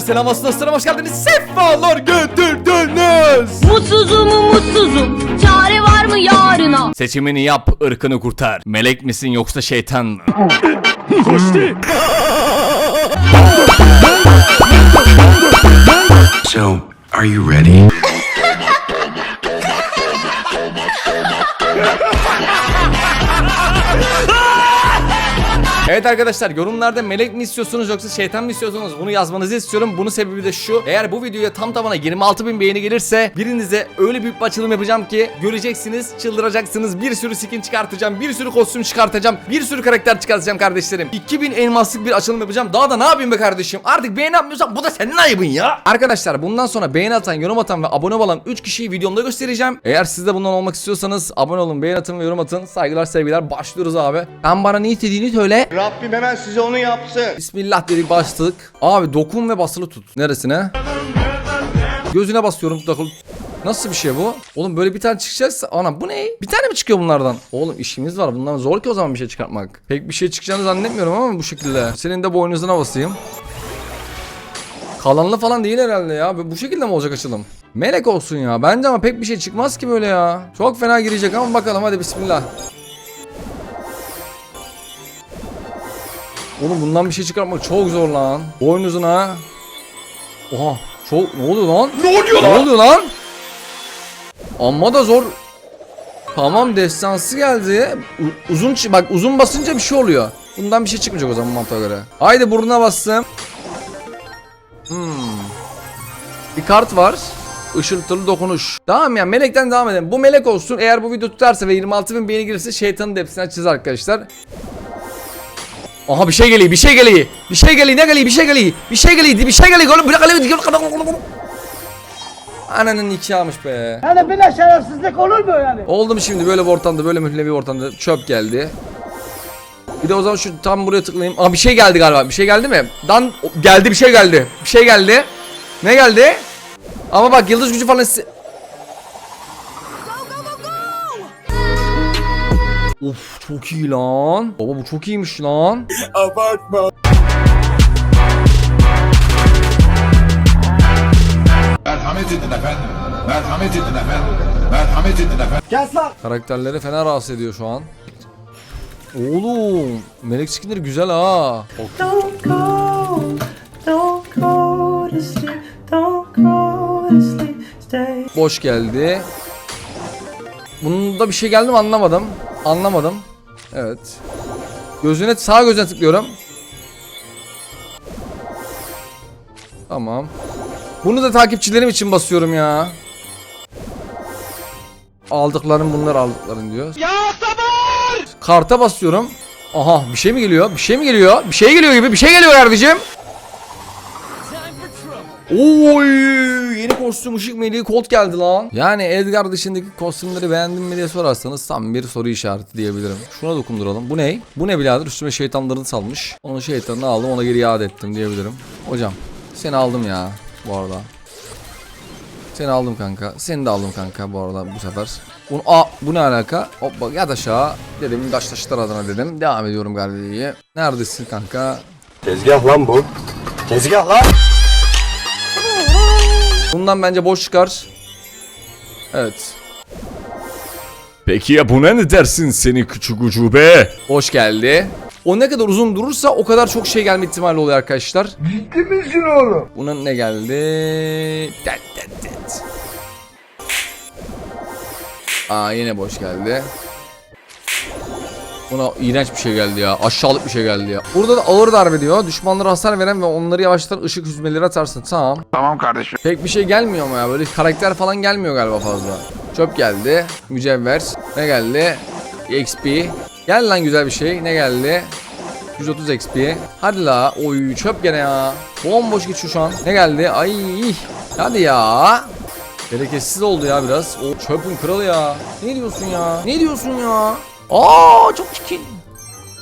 Hepinize selam olsun dostlarım hoş geldiniz. Sefalar götürdünüz. Mutsuzum mutsuzum Çare var mı yarına Seçimini yap, ırkını kurtar. Melek misin yoksa şeytan mı? So, are you ready? Evet arkadaşlar yorumlarda melek mi istiyorsunuz yoksa şeytan mı istiyorsunuz bunu yazmanızı istiyorum. Bunun sebebi de şu. Eğer bu videoya tam tamına 26 bin beğeni gelirse birinize öyle büyük bir açılım yapacağım ki göreceksiniz çıldıracaksınız. Bir sürü skin çıkartacağım. Bir sürü kostüm çıkartacağım. Bir sürü karakter çıkartacağım kardeşlerim. 2000 elmaslık bir açılım yapacağım. Daha da ne yapayım be kardeşim? Artık beğeni yapmıyorsan bu da senin ayıbın ya. Arkadaşlar bundan sonra beğeni atan, yorum atan ve abone olan 3 kişiyi videomda göstereceğim. Eğer siz de bundan olmak istiyorsanız abone olun, beğeni atın ve yorum atın. Saygılar sevgiler başlıyoruz abi. Sen bana ne istediğini söyle. Rabbim hemen size onu yapsın. Bismillah dedik başladık. Abi dokun ve basılı tut. Neresine? Gözüne basıyorum dokun. Nasıl bir şey bu? Oğlum böyle bir tane çıkacaksa ana bu ne? Bir tane mi çıkıyor bunlardan? Oğlum işimiz var bundan zor ki o zaman bir şey çıkartmak. Pek bir şey çıkacağını zannetmiyorum ama bu şekilde. Senin de boynuzuna basayım. Kalanlı falan değil herhalde ya. Bu şekilde mi olacak açılım? Melek olsun ya. Bence ama pek bir şey çıkmaz ki böyle ya. Çok fena girecek ama bakalım hadi bismillah. Oğlum bundan bir şey çıkartmak çok zor lan. Boynuzuna. Oha. Çok ne oluyor lan? Ne oluyor lan? Ne oluyor lan? Amma da zor. Tamam destansı geldi. U- uzun bak uzun basınca bir şey oluyor. Bundan bir şey çıkmayacak o zaman mantığa göre. Haydi burnuna bastım. Hmm. Bir kart var. Işıltılı dokunuş. Tamam ya melekten devam edelim. Bu melek olsun. Eğer bu video tutarsa ve 26 bin beğeni gelirse şeytanın hepsini açacağız arkadaşlar. Aha bir şey geliyor, bir şey geliyor. Bir şey geliyor, ne geliyor, bir şey geliyor. Bir şey geliyor, bir şey geliyor. Oğlum bırak geliyor. Ananın nikahmış be. Yani böyle şerefsizlik olur mu yani? Oldu mu şimdi böyle bir ortamda, böyle mühlevi bir ortamda çöp geldi. Bir de o zaman şu tam buraya tıklayayım. Aa bir şey geldi galiba. Bir şey geldi mi? Dan geldi bir şey geldi. Bir şey geldi. Ne geldi? Ama bak yıldız gücü falan Of çok iyi lan. Baba bu çok iyiymiş lan. Merhamet edin efendim. Merhamet edin efendim. Merhamet edin efendim. Kes lan. Karakterleri fena rahatsız ediyor şu an. Oğlum melek skinleri güzel ha. Don't go, don't go to sleep, don't go to sleep, stay. Boş geldi. Bunda bir şey geldi mi anlamadım. Anlamadım. Evet. Gözüne sağ gözüne tıklıyorum. Tamam. Bunu da takipçilerim için basıyorum ya. Aldıklarım bunlar aldıkların diyor. Ya sabır! Karta basıyorum. Aha bir şey mi geliyor? Bir şey mi geliyor? Bir şey geliyor gibi. Bir şey geliyor kardeşim. Oy yeni kostüm ışık meleği Colt geldi lan. Yani Edgar dışındaki kostümleri beğendin mi diye sorarsanız tam bir soru işareti diyebilirim. Şuna dokunduralım. Bu ne? Bu ne birader? Üstüme şeytanlarını salmış. Onun şeytanını aldım ona geri iade ettim diyebilirim. Hocam seni aldım ya bu arada. Seni aldım kanka. Seni de aldım kanka bu arada bu sefer. Bunu, aa, bu ne alaka? Hoppa yat aşağı. Dedim taş taşlar adına dedim. Devam ediyorum galiba. Neredesin kanka? Tezgah lan bu. Tezgah lan. Bundan bence boş çıkar. Evet. Peki ya buna ne dersin seni küçük ucube? Hoş geldi. O ne kadar uzun durursa o kadar çok şey gelme ihtimali oluyor arkadaşlar. Ciddi misin oğlum? Buna ne geldi? Det, det, det. Aa yine boş geldi. Buna iğrenç bir şey geldi ya. Aşağılık bir şey geldi ya. Burada da ağır darbe diyor. Düşmanlara hasar veren ve onları yavaşlatan ışık hüzmeleri atarsın. Tamam. Tamam kardeşim. Pek bir şey gelmiyor ama ya. Böyle karakter falan gelmiyor galiba fazla. Çöp geldi. Mücevher. Ne geldi? XP. Gel lan güzel bir şey. Ne geldi? 130 XP. Hadi la. Oy çöp gene ya. Bomboş geçiyor şu an. Ne geldi? Ay. Hadi ya. Bereketsiz oldu ya biraz. O çöpün kralı ya. Ne diyorsun ya? Ne diyorsun ya? Aa çok çirkin.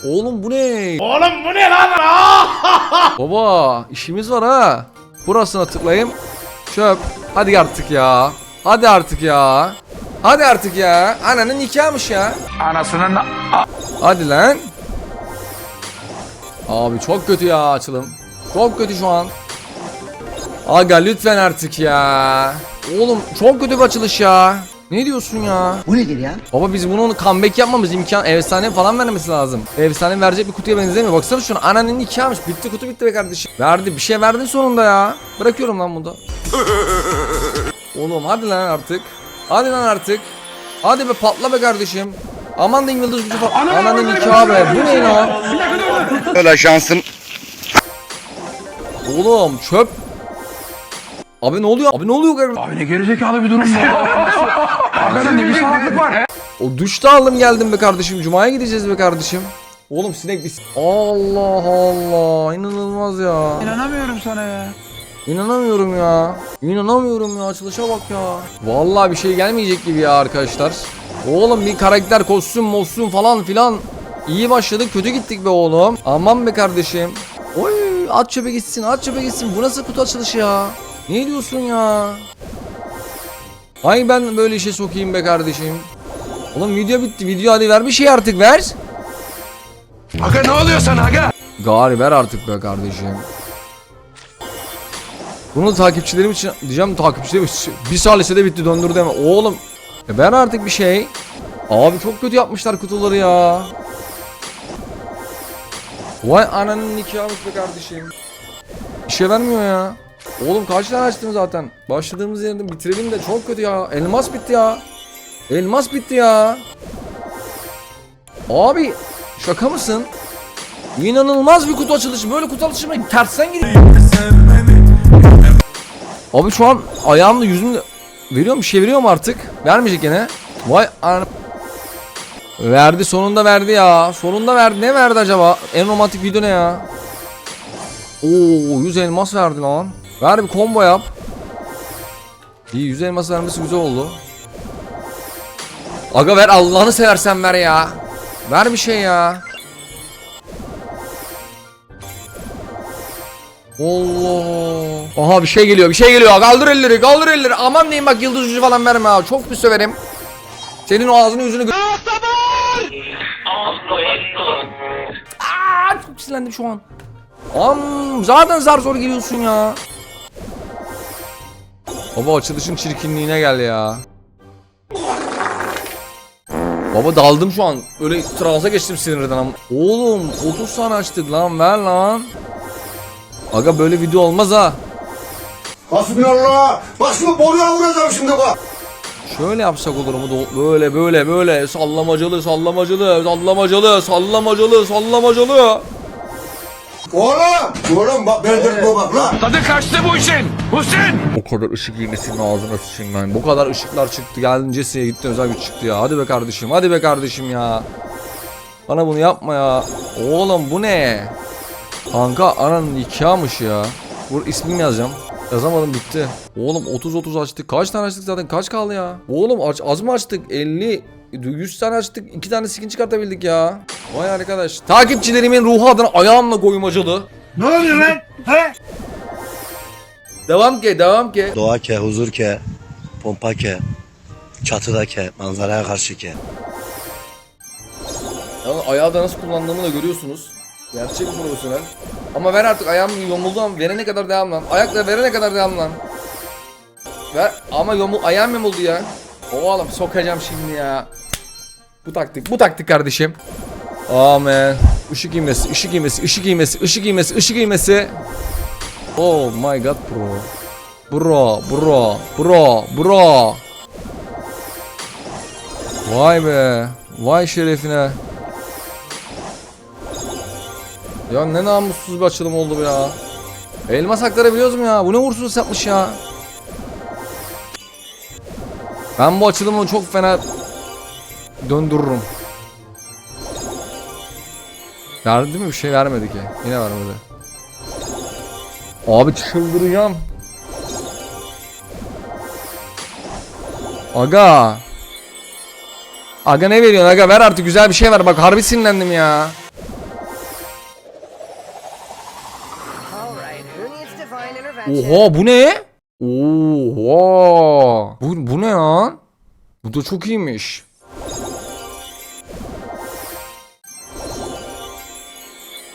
Oğlum bu ne? Oğlum bu ne lan? Baba işimiz var ha. Burasına tıklayayım. Çöp. Hadi artık ya. Hadi artık ya. Hadi artık ya. Ananın nikahmış ya. Anasının Hadi lan. Abi çok kötü ya açılım. Çok kötü şu an. Aga lütfen artık ya. Oğlum çok kötü bir açılış ya. Ne diyorsun ya? Bu nedir ya? Baba biz bunu comeback yapmamız imkan efsane falan vermesi lazım. Efsane verecek bir kutuya benzemiyor. Baksana şuna ananın nikahmış. Bitti kutu bitti be kardeşim. Verdi bir şey verdin sonunda ya. Bırakıyorum lan bunu da. Oğlum hadi lan artık. Hadi lan artık. Hadi be patla be kardeşim. Aman da yıldız gücü falan. Ananın nikahı be. Bu ne lan? Öyle şansın. Oğlum çöp. Abi ne oluyor? Abi ne oluyor kardeşim? Abi ne gerizekalı bir durum bu. Hakikaten ne bir salaklık var. O duşta aldım geldim be kardeşim. Cuma'ya gideceğiz be kardeşim. Oğlum sinek biz. Allah Allah. inanılmaz ya. İnanamıyorum sana ya. İnanamıyorum ya. İnanamıyorum ya. Açılışa bak ya. Vallahi bir şey gelmeyecek gibi ya arkadaşlar. Oğlum bir karakter kostüm mostüm falan filan. İyi başladık kötü gittik be oğlum. Aman be kardeşim. Oy at çöpe gitsin at çöpe gitsin. Bu nasıl kutu açılışı ya? Ne diyorsun ya? Ay ben böyle işe sokayım be kardeşim. Oğlum video bitti. Video hadi ver bir şey artık ver. Aga ne oluyor sana aga? Gari ver artık be kardeşim. Bunu takipçilerim için diyeceğim takipçilerim için bir salisede bitti döndür deme. Oğlum e ver artık bir şey. Abi çok kötü yapmışlar kutuları ya. Vay ananın nikahıymış be kardeşim. Bir şey vermiyor ya. Oğlum kaç tane açtım zaten. Başladığımız yerden bitirelim de çok kötü ya. Elmas bitti ya. Elmas bitti ya. Abi şaka mısın? İnanılmaz bir kutu açılışı. Böyle kutu açılışı mı? Tersten gidiyor. Abi şu an ayağımla yüzümle veriyor mu? Bir şey artık? Vermeyecek gene. Vay Verdi sonunda verdi ya. Sonunda verdi. Ne verdi acaba? En romantik video ne ya? Oo 100 elmas verdi lan. Ver bir combo yap. İyi 100 elmas vermesi güzel oldu. Aga ver Allah'ını seversen ver ya. Ver bir şey ya. Allah. Aha bir şey geliyor bir şey geliyor. Kaldır elleri kaldır elleri. Aman diyeyim bak yıldız ucu falan verme ha. Çok bir söverim. Senin o ağzını yüzünü gö- Aa, çok sinirlendim şu an. Am zaten zar zor giriyorsun ya. Baba açılışın çirkinliğine gel ya. Baba daldım şu an. Öyle transa geçtim sinirden. Oğlum 30 tane açtık lan ver lan. Aga böyle video olmaz ha. Hasbinallah. Şu boruya vuracağım şimdi bak. Şöyle yapsak olur mu? Böyle böyle böyle sallamacalı sallamacalı sallamacalı sallamacalı sallamacalı. Oğlum. Oğlum bak ben de bu bak lan. Tadı kaçtı bu işin. Hüseyin. O kadar ışık iğnesinin ağzına sıçayım ben. Bu kadar ışıklar çıktı. Geldin gitti özel güç çıktı ya. Hadi be kardeşim. Hadi be kardeşim ya. Bana bunu yapma ya. Oğlum bu ne? Kanka ananın nikahmış ya. Bur ismimi yazacağım. Yazamadım bitti. Oğlum 30-30 açtık. Kaç tane açtık zaten? Kaç kaldı ya? Oğlum aç, az mı açtık? 50 100 tane açtık. 2 tane skin çıkartabildik ya. Vay arkadaş. Takipçilerimin ruhu adına ayağımla koymacalı. Ne oluyor lan? He? Devam ke, devam ke. Doğa ke, huzur ke, pompa ke, çatıda ke, manzaraya karşı ke. Yani ayağı da nasıl kullandığımı da görüyorsunuz. Gerçek profesyonel. Ama ver artık ayağım yamuldu ama verene kadar devam lan. Ayakla verene kadar devam lan. Ver ama yamul ayağım yamuldu ya. Oğlum sokacağım şimdi ya. Bu taktik, bu taktik kardeşim. Amen. Işık iğmesi, ışık iğmesi, ışık iğmesi, ışık iğmesi, ışık iğmesi. Oh my god bro. Bro, bro, bro, bro. Vay be. Vay şerefine. Ya ne namussuz bir açılım oldu bu ya. Elmas hakları biliyoruz mu ya? Bu ne uğursuz yapmış ya. Ben bu açılımı çok fena döndürürüm. Verdi mi bir şey vermedi ki. Yine vermedi. Abi çıldıracağım. Aga. Aga ne veriyorsun aga ver artık güzel bir şey ver bak harbi sinirlendim ya. bence. Oha bu ne? Oha. Bu, bu ne ya? Bu da çok iyiymiş.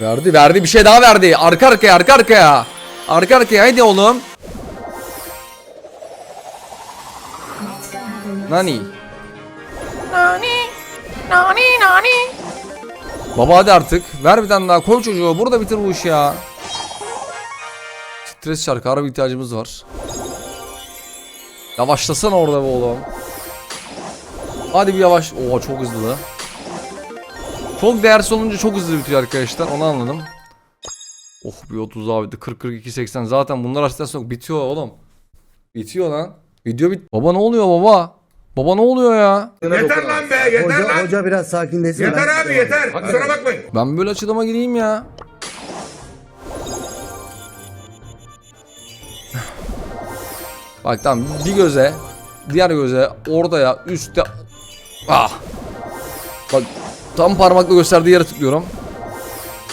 Verdi verdi bir şey daha verdi. Arka arkaya arka arkaya. Arka arkaya haydi oğlum. Nani. Nani. Nani nani. Baba hadi artık. Ver bir tane daha. Koy çocuğu. Burada bitir bu işi ya. Stres şarkı. Harbi ihtiyacımız var. Yavaşlasana orada be oğlum. Hadi bir yavaş. Oo çok hızlı. Çok değersiz olunca çok hızlı bitiyor arkadaşlar. Onu anladım. Oh bir 30 abi de 40 42 80 zaten bunlar açtıktan sonra bitiyor oğlum. Bitiyor lan. Video bit. Baba ne oluyor baba? Baba ne oluyor ya? Yeter lan be yeter lan. Hoca biraz sakinleşsin. Yeter abi yeter. Kusura bakmayın. Ben böyle açılıma gireyim ya. Bak tamam bir göze, diğer göze, orada ya, üstte. Ah. Bak tam parmakla gösterdiği yere tıklıyorum.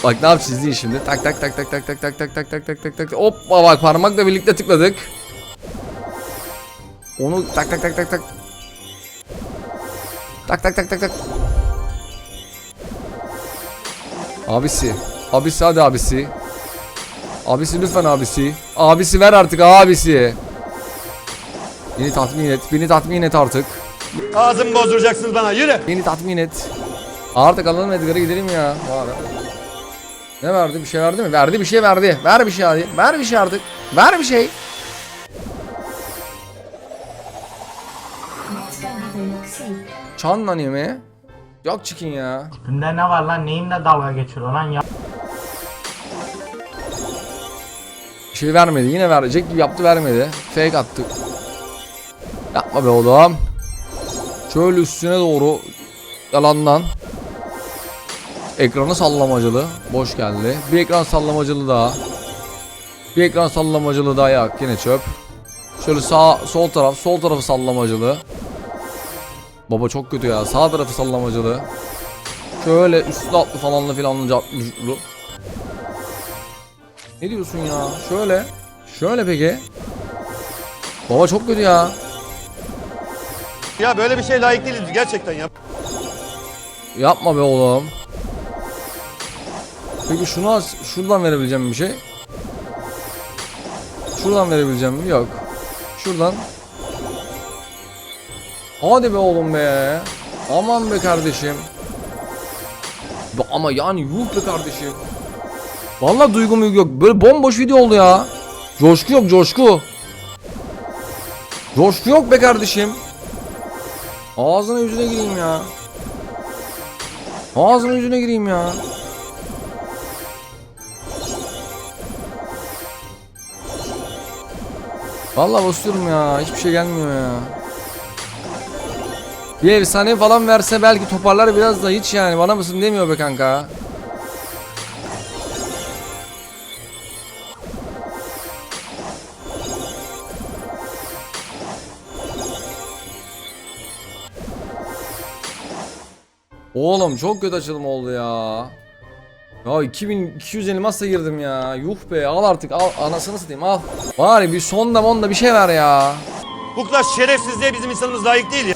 Bak ne yapacağız izleyin şimdi. Tak tak tak tak tak tak tak tak tak tak tak tak tak. Hoppa bak parmakla birlikte tıkladık. Onu tak tak tak tak tak. Tak tak tak tak tak. Abisi. Abisi hadi abisi. Abisi lütfen abisi. Abisi ver artık abisi. Beni tatmin et. Beni tatmin et artık. Ağzımı bozduracaksınız bana yürü. Beni tatmin et. Artık alalım Edgar'a gidelim ya. Var. Ne verdi? Bir şey verdi mi? Verdi bir şey verdi. Ver bir şey hadi. Ver bir şey artık. Ver bir şey. Çan lan yemeği. Yok çıkın ya. Bunda ne var lan neyinle dalga geçiyor lan ya. Şey vermedi. Yine verecek gibi yaptı vermedi. Fake attı. Yapma be oğlum. Şöyle üstüne doğru yalandan. Ekranı sallamacılı. Boş geldi. Bir ekran sallamacılı daha. Bir ekran sallamacılı daha yak. Yine çöp. Şöyle sağ sol taraf sol tarafı sallamacılı. Baba çok kötü ya. Sağ tarafı sallamacılı. Şöyle üstü atlı falanlı filanlı catlı. Ne diyorsun ya? Şöyle. Şöyle peki. Baba çok kötü ya. Ya böyle bir şey layık değiliz gerçekten ya. Yapma be oğlum. Peki şunu az şuradan verebileceğim bir şey. Şuradan verebileceğim mi? Yok. Şuradan. Hadi be oğlum be. Aman be kardeşim. Ama yani yuh be kardeşim. Vallahi duygum yok. Böyle bomboş video oldu ya. Coşku yok coşku. Coşku yok be kardeşim. Ağzına yüzüne gireyim ya. Ağzına yüzüne gireyim ya. Vallahi basıyorum ya. Hiçbir şey gelmiyor ya. Bir efsane falan verse belki toparlar biraz da hiç yani. Bana mısın demiyor be kanka. Oğlum çok kötü açılım oldu ya. Ya 2200 elmasla girdim ya. Yuh be al artık al anasını satayım al. Bari bir sonda monda bir şey ver ya. Bu kadar şerefsizliğe bizim insanımız layık değil ya.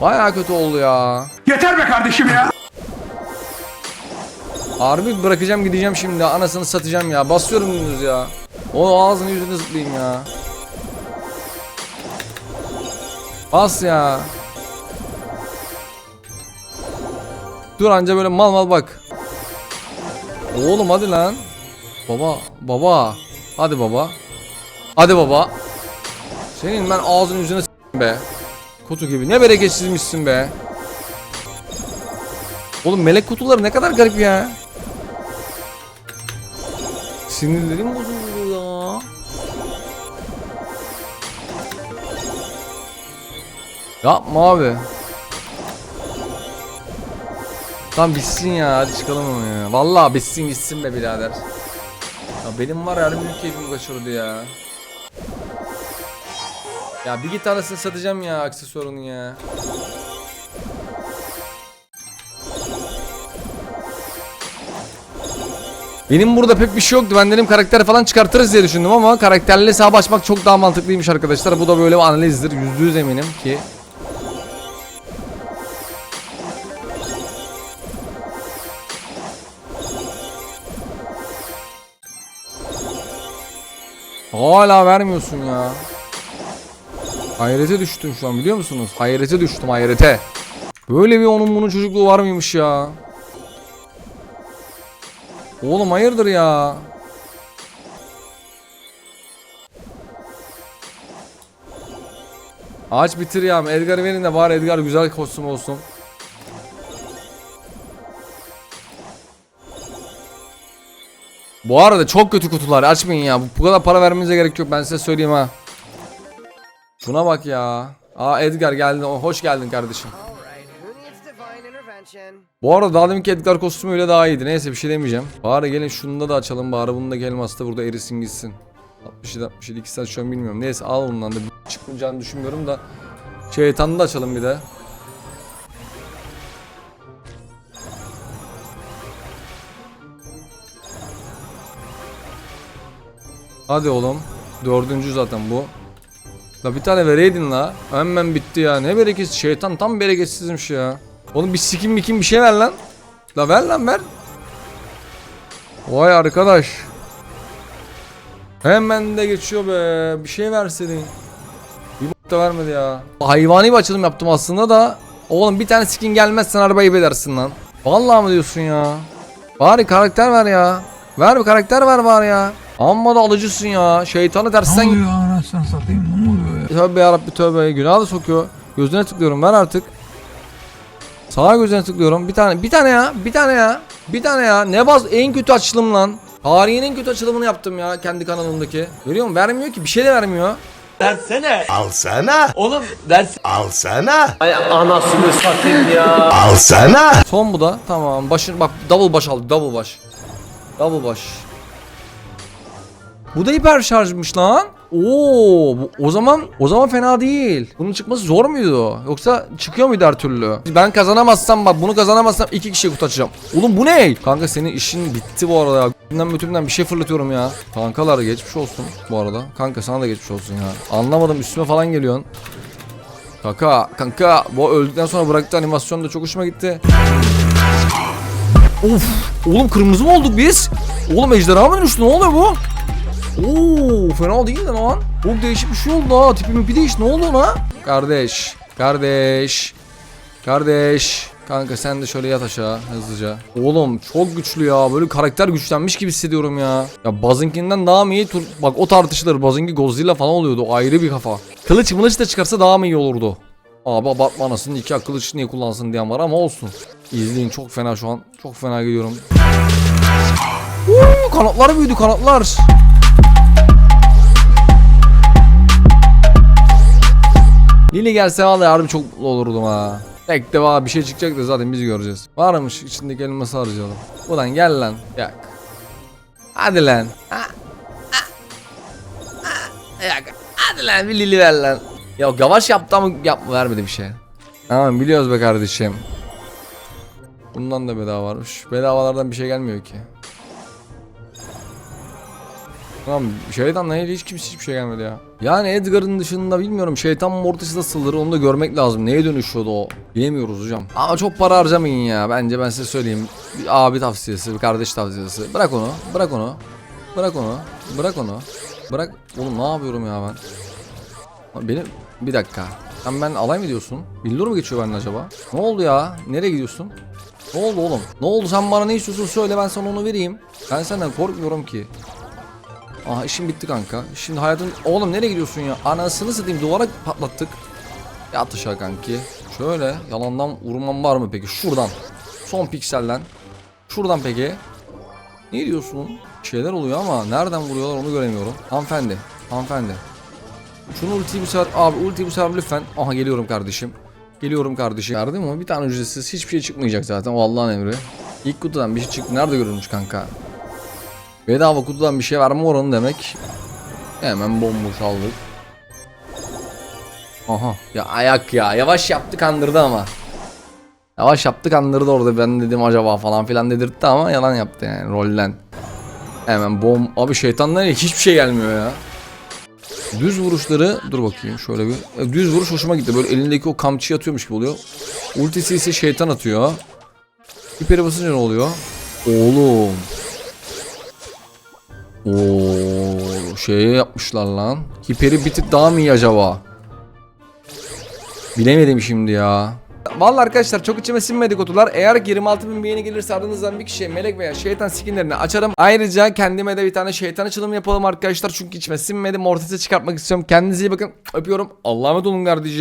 Baya kötü oldu ya. Yeter be kardeşim ya. Harbi bırakacağım gideceğim şimdi anasını satacağım ya. Basıyorum dümdüz ya. O ağzını yüzünü zıplayayım ya. Bas ya. Dur anca böyle mal mal bak. Oğlum hadi lan. Baba, baba. Hadi baba. Hadi baba. Senin ben ağzını yüzüne be. Kutu gibi. Ne bereketsizmişsin be. Oğlum melek kutuları ne kadar garip ya. Sinirlerim bozuldu ya. Yapma abi. Tamam bitsin ya hadi çıkalım ama ya. Vallahi bitsin gitsin be birader. Ya benim var ya büyük keyfimi kaçırdı ya. Ya bir git anasını satacağım ya aksesuarını ya. Benim burada pek bir şey yoktu. Ben dedim karakter falan çıkartırız diye düşündüm ama karakterli hesabı açmak çok daha mantıklıymış arkadaşlar. Bu da böyle bir analizdir. Yüzde yüz eminim ki. Hala vermiyorsun ya. Hayrete düştüm şu an biliyor musunuz? Hayrete düştüm hayrete. Böyle bir onun bunun çocukluğu var mıymış ya? Oğlum hayırdır ya? Ağaç bitir ya. Edgar'ı verin de bari Edgar güzel kostüm olsun. Bu arada çok kötü kutular açmayın ya. Bu kadar para vermenize gerek yok ben size söyleyeyim ha. Şuna bak ya. Aa Edgar geldi. Hoş geldin kardeşim. Bu arada daha deminki Edgar kostümü öyle daha iyiydi. Neyse bir şey demeyeceğim. Bari gelin şunu da açalım. Bari bunu da elmas da burada erisin gitsin. 67 67 2 saat şu an bilmiyorum. Neyse al bundan da çıkmayacağını düşünmüyorum da. Şeytanı da açalım bir de. Hadi oğlum. Dördüncü zaten bu. La bir tane vereydin la. Hemen bitti ya. Ne bereketsiz şeytan tam bereketsizmiş ya. Oğlum bir sikim mikim bir şey ver lan. La ver lan ver. Vay arkadaş. Hemen de geçiyor be. Bir şey verseydin. Bir bok da vermedi ya. Hayvani bir açılım yaptım aslında da. Oğlum bir tane skin gelmezsen arabayı edersin lan. Vallahi mı diyorsun ya? Bari karakter ver ya. Ver bir karakter ver bari ya. Amma da alıcısın ya. Şeytanı tersten... oluyor anasını satayım ne oluyor ya? Tövbe yarabbi tövbe günah da sokuyor. Gözüne tıklıyorum ver artık. Sağa gözüne tıklıyorum. Bir tane bir tane ya. Bir tane ya. Bir tane ya. Ne baz en kötü açılım lan. Tarihin en kötü açılımını yaptım ya kendi kanalımdaki. Görüyor musun? Vermiyor ki. Bir şey de vermiyor. Alsana. Oğlum ders. Alsana. Ay anasını satayım ya. Alsana. Son bu da. Tamam. Başın bak double baş aldı. Double baş. Double baş. Bu da hiper şarjmış lan. Oo, o zaman o zaman fena değil. Bunun çıkması zor muydu? Yoksa çıkıyor muydu her türlü? Ben kazanamazsam bak bunu kazanamazsam iki kişiye kutu açacağım. Oğlum bu ne? Kanka senin işin bitti bu arada ya. Bütünden bütünden bir şey fırlatıyorum ya. Kankalar geçmiş olsun bu arada. Kanka sana da geçmiş olsun ya. Anlamadım üstüme falan geliyorsun. Kanka kanka bu öldükten sonra bıraktığı animasyon da çok hoşuma gitti. Of oğlum kırmızı mı olduk biz? Oğlum ejderha mı dönüştü ne oluyor bu? Oo fena değil de lan. Çok değişik bir şey oldu ha. Tipim bir değiş. Ne oldu ona? Kardeş. Kardeş. Kardeş. Kanka sen de şöyle yat aşağı hızlıca. Oğlum çok güçlü ya. Böyle karakter güçlenmiş gibi hissediyorum ya. Ya Buzzing'inden daha mı iyi? Tur Bak o tartışılır. Buzzing'i Godzilla falan oluyordu. Ayrı bir kafa. Kılıç mılıç da çıkarsa daha mı iyi olurdu? Abi abartma anasını iki kılıç niye kullansın diyen var ama olsun. İzleyin çok fena şu an. Çok fena gidiyorum. Uuu, kanatlar büyüdü kanatlar. Lili gelse vallahi harbi çok mutlu olurdum ha. Tek de var bir şey çıkacak da zaten biz göreceğiz. Varmış içindeki elması harcayalım. Ulan gel lan. Yak. Hadi lan. Yak. Hadi lan bir Lili ver lan. Ya yavaş yaptı ama yapma vermedi bir şey. Tamam biliyoruz be kardeşim. Bundan da bedava varmış. Bedavalardan bir şey gelmiyor ki. Tamam şeytan ne hiç kimse hiçbir şey gelmedi ya. Yani Edgar'ın dışında bilmiyorum şeytan mortisi nasıldır onu da görmek lazım. Neye dönüşüyordu o? Bilemiyoruz hocam. Ama çok para harcamayın ya. Bence ben size söyleyeyim. Bir abi tavsiyesi, bir kardeş tavsiyesi. Bırak onu, bırak onu. Bırak onu, bırak onu. Bırak. Oğlum ne yapıyorum ya ben? Benim bir dakika. Sen ben alay mı diyorsun? Billur mu geçiyor benden acaba? Ne oldu ya? Nereye gidiyorsun? Ne oldu oğlum? Ne oldu sen bana ne istiyorsun söyle ben sana onu vereyim. Ben senden korkmuyorum ki. Aha işim bitti kanka. Şimdi hayatın... Oğlum nereye gidiyorsun ya? Anasını satayım duvara patlattık. Yat aşağı kanki. Şöyle yalandan vurmam var mı peki? Şuradan. Son pikselden. Şuradan peki. Ne diyorsun? Şeyler oluyor ama nereden vuruyorlar onu göremiyorum. Hanımefendi. Hanımefendi. Şunu ultiyi bu sefer... Abi ultiyi bu sefer lütfen. Aha geliyorum kardeşim. Geliyorum kardeşim. Verdim ama bir tane ücretsiz hiçbir şey çıkmayacak zaten. O Allah'ın emri. İlk kutudan bir şey çıktı. Nerede görülmüş kanka? Bedava kutudan bir şey verme oranı demek. Hemen bomboş aldık. Aha ya ayak ya yavaş yaptı kandırdı ama. Yavaş yaptı kandırdı orada ben dedim acaba falan filan dedirtti ama yalan yaptı yani rollen. Hemen bom abi şeytandan hiçbir şey gelmiyor ya. Düz vuruşları dur bakayım şöyle bir düz vuruş hoşuma gitti böyle elindeki o kamçıyı atıyormuş gibi oluyor. Ultisi ise şeytan atıyor. Hiperi basınca ne oluyor? Oğlum Oo, şeye yapmışlar lan. Hiperi bir daha mı iyi acaba? Bilemedim şimdi ya. Vallahi arkadaşlar çok içime sinmedi kutular. Eğer 26 bin beğeni gelirse aranızdan bir kişiye melek veya şeytan skinlerini açarım. Ayrıca kendime de bir tane şeytan açılımı yapalım arkadaşlar. Çünkü içime sinmedi. Mortis'e çıkartmak istiyorum. Kendinize iyi bakın. Öpüyorum. Allah'a emanet olun kardeşim.